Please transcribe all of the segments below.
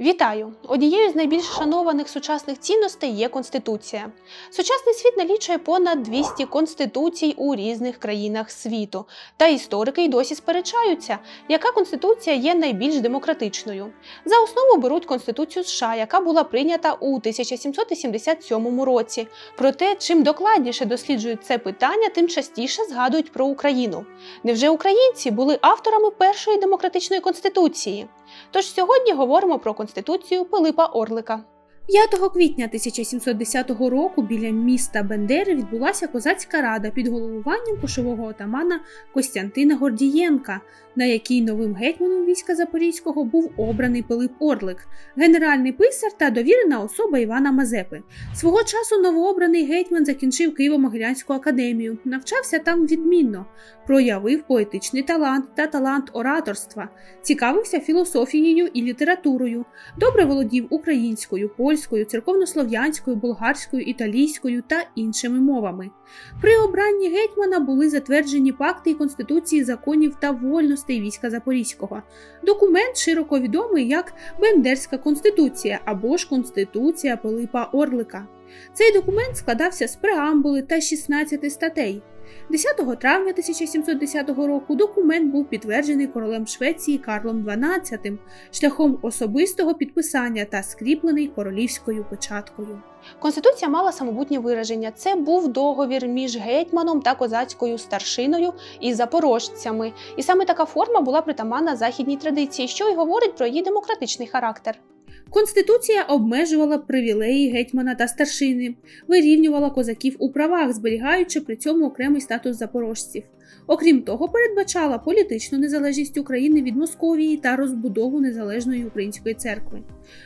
Вітаю! Однією з найбільш шанованих сучасних цінностей є Конституція. Сучасний світ налічує понад 200 конституцій у різних країнах світу. Та історики й досі сперечаються, яка конституція є найбільш демократичною. За основу беруть Конституцію США, яка була прийнята у 1777 році. Проте, чим докладніше досліджують це питання, тим частіше згадують про Україну. Невже українці були авторами першої демократичної конституції? Тож сьогодні говоримо про конституцію Пилипа Орлика. 5 квітня 1710 року біля міста Бендери відбулася козацька рада під головуванням кошового отамана Костянтина Гордієнка, на якій новим гетьманом війська Запорізького був обраний Пилип Орлик, генеральний писар та довірена особа Івана Мазепи. Свого часу новообраний гетьман закінчив Києво-Могилянську академію, навчався там відмінно, проявив поетичний талант та талант ораторства, цікавився філософією і літературою, добре володів українською, польською, церковнослов'янською, болгарською, італійською та іншими мовами. При обранні гетьмана були затверджені пакти і конституції законів та вольностей війська Запорізького. Документ широко відомий як Бендерська конституція або ж Конституція Пилипа Орлика. Цей документ складався з преамбули та 16 статей. 10 травня 1710 року документ був підтверджений королем Швеції Карлом XII шляхом особистого підписання та скріплений королівською печаткою. Конституція мала самобутнє вираження. Це був договір між гетьманом та козацькою старшиною і запорожцями. І саме така форма була притаманна західній традиції, що й говорить про її демократичний характер. Конституція обмежувала привілеї гетьмана та старшини, вирівнювала козаків у правах, зберігаючи при цьому окремий статус запорожців. Окрім того, передбачала політичну незалежність України від Московії та розбудову незалежної української церкви.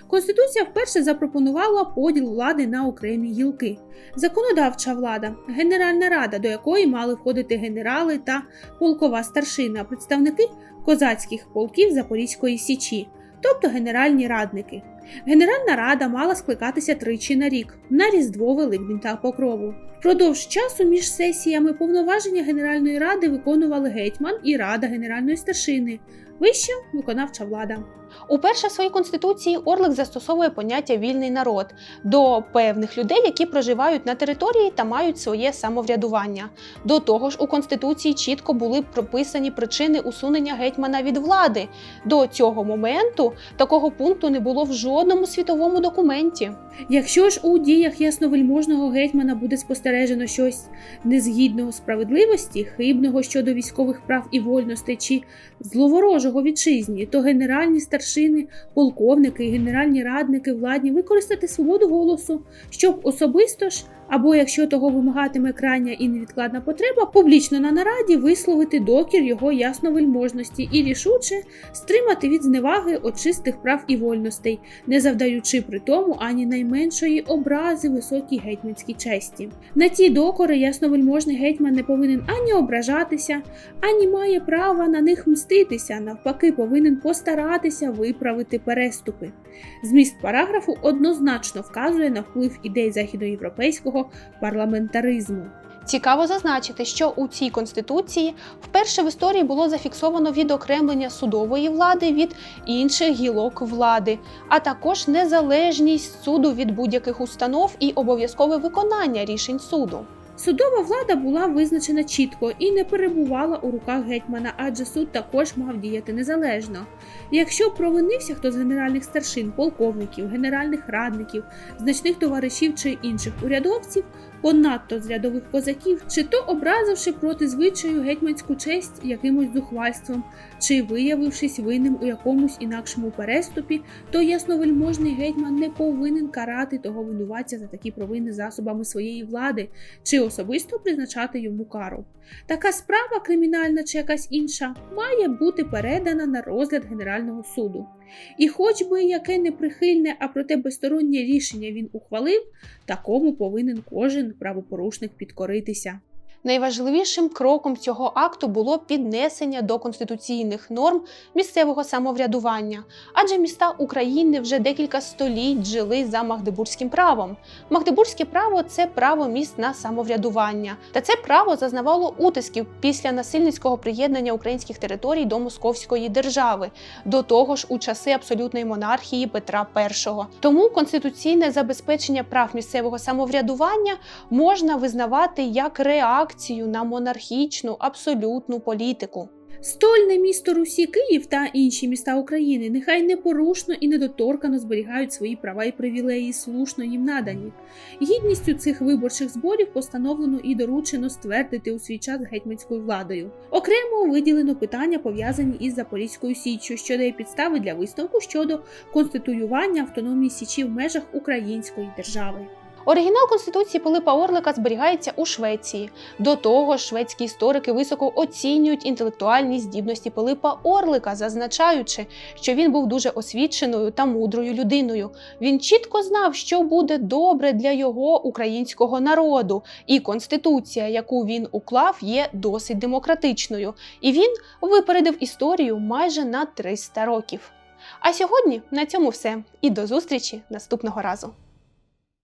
Конституція вперше запропонувала поділ влади на окремі гілки: законодавча влада, Генеральна рада, до якої мали входити генерали та полкова старшина, представники козацьких полків Запорізької січі тобто генеральні радники. Генеральна рада мала скликатися тричі на рік на Різдво, Великдень та Покрову. Впродовж часу між сесіями повноваження Генеральної ради виконували гетьман і рада генеральної старшини, вища виконавча влада. Уперше в своїй конституції Орлик застосовує поняття вільний народ до певних людей, які проживають на території та мають своє самоврядування. До того ж, у конституції чітко були прописані причини усунення гетьмана від влади. До цього моменту такого пункту не було в жодному світовому документі. Якщо ж у діях ясновельможного гетьмана буде спостережено щось незгідного справедливості, хибного щодо військових прав і вольностей чи зловорожого вітчизні, то генеральні старшини, полковники і генеральні радники владні використати свободу голосу, щоб особисто ж. Або, якщо того вимагатиме крайня і невідкладна потреба, публічно на нараді висловити докір його ясновельможності і рішуче стримати від зневаги очистих прав і вольностей, не завдаючи при тому ані найменшої образи високій гетьманській честі. На ті докори ясновельможний гетьман не повинен ані ображатися, ані має права на них мститися, навпаки, повинен постаратися виправити переступи. Зміст параграфу однозначно вказує на вплив ідей західноєвропейського парламентаризму. Цікаво зазначити, що у цій конституції вперше в історії було зафіксовано відокремлення судової влади від інших гілок влади, а також незалежність суду від будь-яких установ і обов'язкове виконання рішень суду. Судова влада була визначена чітко і не перебувала у руках гетьмана, адже суд також мав діяти незалежно. Якщо провинився хто з генеральних старшин, полковників, генеральних радників, значних товаришів чи інших урядовців, понадто з рядових козаків, чи то образивши проти звичаю гетьманську честь якимось зухвальством, чи виявившись винним у якомусь інакшому переступі, то ясновельможний гетьман не повинен карати того винуватця за такі провини засобами своєї влади, чи особисто призначати йому кару. Така справа, кримінальна чи якась інша, має бути передана на розгляд Генерального суду. І хоч би яке неприхильне, а проте безстороннє рішення він ухвалив, такому повинен кожен правопорушник підкоритися. Найважливішим кроком цього акту було піднесення до конституційних норм місцевого самоврядування, адже міста України вже декілька століть жили за магдебурзьким правом. Магдебурзьке право це право міст на самоврядування, та це право зазнавало утисків після насильницького приєднання українських територій до Московської держави, до того ж у часи абсолютної монархії Петра І. Тому конституційне забезпечення прав місцевого самоврядування можна визнавати як реакцію на монархічну абсолютну політику. Стольне місто Русі Київ та інші міста України нехай непорушно і недоторкано зберігають свої права і привілеї, слушно їм надані. Гідністю цих виборчих зборів постановлено і доручено ствердити у свій час гетьманською владою. Окремо виділено питання, пов'язані із Запорізькою Січчю, що дає підстави для висновку щодо конституювання автономії Січі в межах Української держави. Оригінал конституції Пилипа Орлика зберігається у Швеції. До того ж, шведські історики високо оцінюють інтелектуальні здібності Пилипа Орлика, зазначаючи, що він був дуже освіченою та мудрою людиною. Він чітко знав, що буде добре для його українського народу, і конституція, яку він уклав, є досить демократичною. І він випередив історію майже на 300 років. А сьогодні на цьому все. І до зустрічі наступного разу.